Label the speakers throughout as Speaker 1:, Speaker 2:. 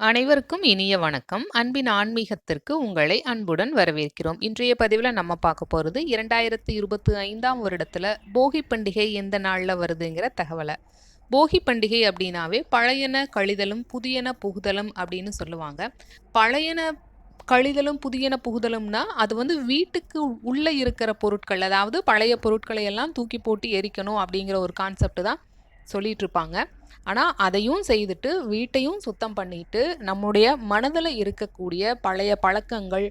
Speaker 1: அனைவருக்கும் இனிய வணக்கம். அன்பின் ஆன்மீகத்திற்கு உங்களை அன்புடன் வரவேற்கிறோம். இன்றைய பதிவில் நம்ம பார்க்க போகிறது இரண்டாயிரத்தி இருபத்தி ஐந்தாம் வருடத்தில் போகி பண்டிகை எந்த நாளில் வருதுங்கிற தகவலை. போகி பண்டிகை அப்படின்னாவே பழையன கழிதலும் புதியன புகுதலும் அப்படின்னு சொல்லுவாங்க. பழையன கழிதலும் புதியன புகுதலும்னா அது வந்து வீட்டுக்கு உள்ளே இருக்கிற பொருட்கள் அதாவது பழைய பொருட்களை எல்லாம் தூக்கி போட்டு எரிக்கணும் அப்படிங்கிற ஒரு கான்செப்ட் தான் சொல்லிட்டு இருப்பாங்க ஆனால் அதையும் செய்துட்டு வீட்டையும் சுத்தம் பண்ணிட்டு நம்முடைய மனதில் இருக்கக்கூடிய பழைய பழக்கங்கள்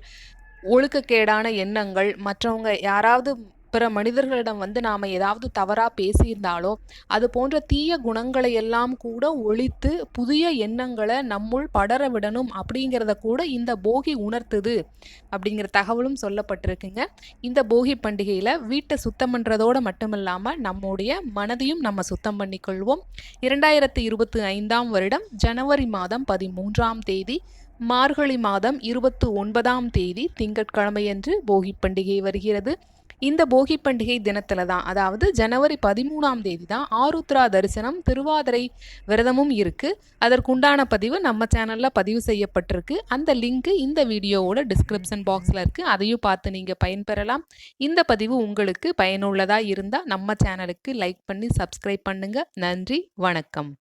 Speaker 1: ஒழுக்கக்கேடான எண்ணங்கள் மற்றவங்க யாராவது பிற மனிதர்களிடம் வந்து நாம் ஏதாவது தவறாக பேசியிருந்தாலோ அது போன்ற தீய குணங்களை எல்லாம் கூட ஒழித்து புதிய எண்ணங்களை நம்முள் படர விடணும் அப்படிங்கிறத கூட இந்த போகி உணர்த்துது அப்படிங்கிற தகவலும் சொல்லப்பட்டிருக்குங்க. இந்த போகி பண்டிகையில் வீட்டை சுத்தம் பண்ணுறதோடு மட்டுமில்லாமல் நம்முடைய மனதையும் நம்ம சுத்தம் பண்ணிக்கொள்வோம். இரண்டாயிரத்தி இருபத்தி ஐந்தாம் வருடம் ஜனவரி மாதம் பதிமூன்றாம் தேதி மார்கழி மாதம் இருபத்து ஒன்பதாம் தேதி திங்கட்கிழமையன்று போகி பண்டிகை வருகிறது. இந்த போகி பண்டிகை தினத்தில் தான். அதாவது ஜனவரி பதிமூணாம் தேதி தான் ஆருத்ரா தரிசனம் திருவாதிரை விரதமும் இருக்குது அதற்குண்டான பதிவு நம்ம சேனலில் பதிவு செய்யப்பட்டிருக்கு. அந்த லிங்க்கு இந்த வீடியோவோட டிஸ்கிரிப்ஷன் பாக்ஸில் இருக்குது அதையும் பார்த்து நீங்கள் பயன்பெறலாம். இந்த பதிவு உங்களுக்கு பயனுள்ளதாக இருந்தால் நம்ம சேனலுக்கு லைக் பண்ணி சப்ஸ்கிரைப் பண்ணுங்கள் நன்றி வணக்கம்.